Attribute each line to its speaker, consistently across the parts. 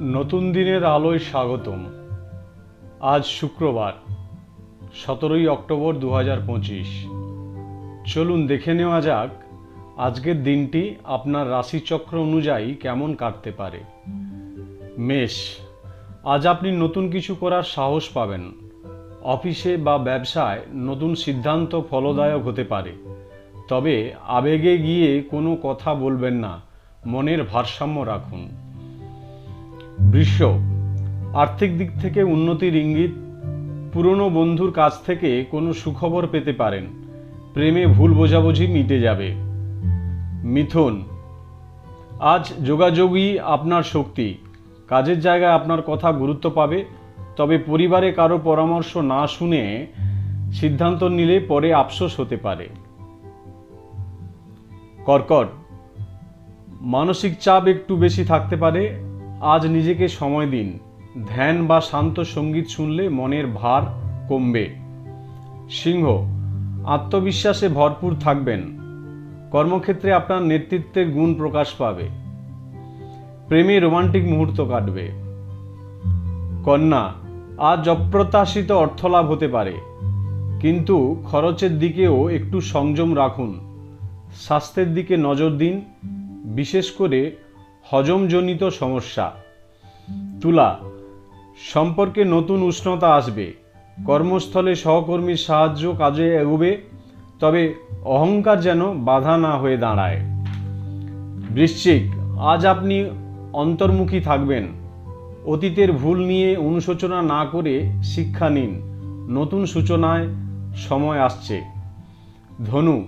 Speaker 1: নতুন দিনের আলোয় স্বাগতম। আজ শুক্রবার, সতেরোই অক্টোবর দু পঁচিশ। চলুন দেখে নেওয়া যাক আজকের দিনটি আপনার রাশিচক্র অনুযায়ী কেমন কাটতে পারে। মেষ, আজ আপনি নতুন কিছু করার সাহস পাবেন। অফিসে বা ব্যবসায় নতুন সিদ্ধান্ত ফলদায়ক হতে পারে। তবে আবেগে গিয়ে কোনো কথা বলবেন না। মনের ভারসাম্য রাখুন। বৃষ আর্থিক দিক থেকে উন্নতির ইঙ্গিত, পুরনো বন্ধুর কাছ থেকে কোনো সুখবর পেতে পারেন। প্রেমে ভুল বোঝাবুঝি মিটে যাবে। মিথুন, আজ যোগাযোগই আপনার শক্তি। কাজের জায়গায় আপনার কথা গুরুত্ব পাবে, তবে পরিবারে কারও পরামর্শ না শুনে সিদ্ধান্ত নিলে পরে আফসোস হতে পারে। কর্কট, মানসিক চাপ একটু বেশি থাকতে পারে আজ নিজেকে সময় দিন। ধ্যান বা শান্ত সংগীত শুনলে মনের ভার কমবে। সিংহ, আত্মবিশ্বাসে ভরপুর থাকবেন। কর্মক্ষেত্রে আপনার নেতৃত্বের গুণ প্রকাশ পাবে। প্রেমে রোমান্টিক মুহূর্ত কাটবে। কন্যা, আজ অপ্রত্যাশিত অর্থলাভ হতে পারে। কিন্তু খরচের দিকেও একটু সংযম রাখুন। স্বাস্থ্যের দিকে নজর দিন। বিশেষ করে হজমজনিত সমস্যা। তুলা, সম্পর্কে নতুন উষ্ণতা আসবে। কর্মস্থলে সহকর্মীর সাহায্য কাজে এগোবে, তবে অহংকার যেন বাধা না হয়ে দাঁড়ায়। বৃশ্চিক, আজ আপনি অন্তর্মুখী থাকবেন। অতীতের ভুল নিয়ে অনুশোচনা না করে শিক্ষা নিন। নতুন সূচনায় সময় আসছে। ধনু,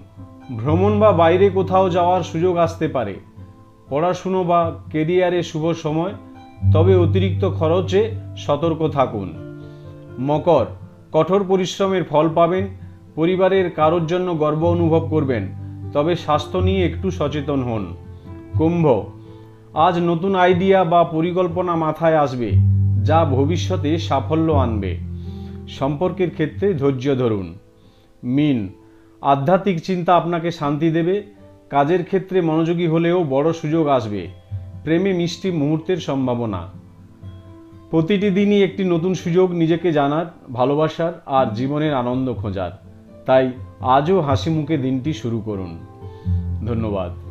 Speaker 1: ভ্রমণ বা বাইরে কোথাও যাওয়ার সুযোগ আসতে পারে। পড়াশুনো বা কেরিয়ারে শুভ সময়, তবে অতিরিক্ত খরচে সতর্ক থাকুন। মকর, কঠোর পরিশ্রমের ফল পাবেন, পরিবারের কারোর জন্য গর্ব অনুভব করবেন, তবে স্বাস্থ্য নিয়ে একটু সচেতন হন। কুম্ভ, আজ নতুন আইডিয়া বা পরিকল্পনা মাথায় আসবে, যা ভবিষ্যতে সাফল্য আনবে। সম্পর্কের ক্ষেত্রে ধৈর্য ধরুন। মিন, আধ্যাত্মিক চিন্তা আপনাকে শান্তি দেবে কাজের ক্ষেত্রে মনোযোগী হলেও বড় সুযোগ আসবে। প্রেমে মিষ্টি মুহূর্তের সম্ভাবনা। প্রতিটি দিনই একটি নতুন সুযোগ নিজেকে জানার, ভালোবাসার আর জীবনের আনন্দ খোঁজার। তাই আজও হাসি মুখে দিনটি শুরু করুন। ধন্যবাদ।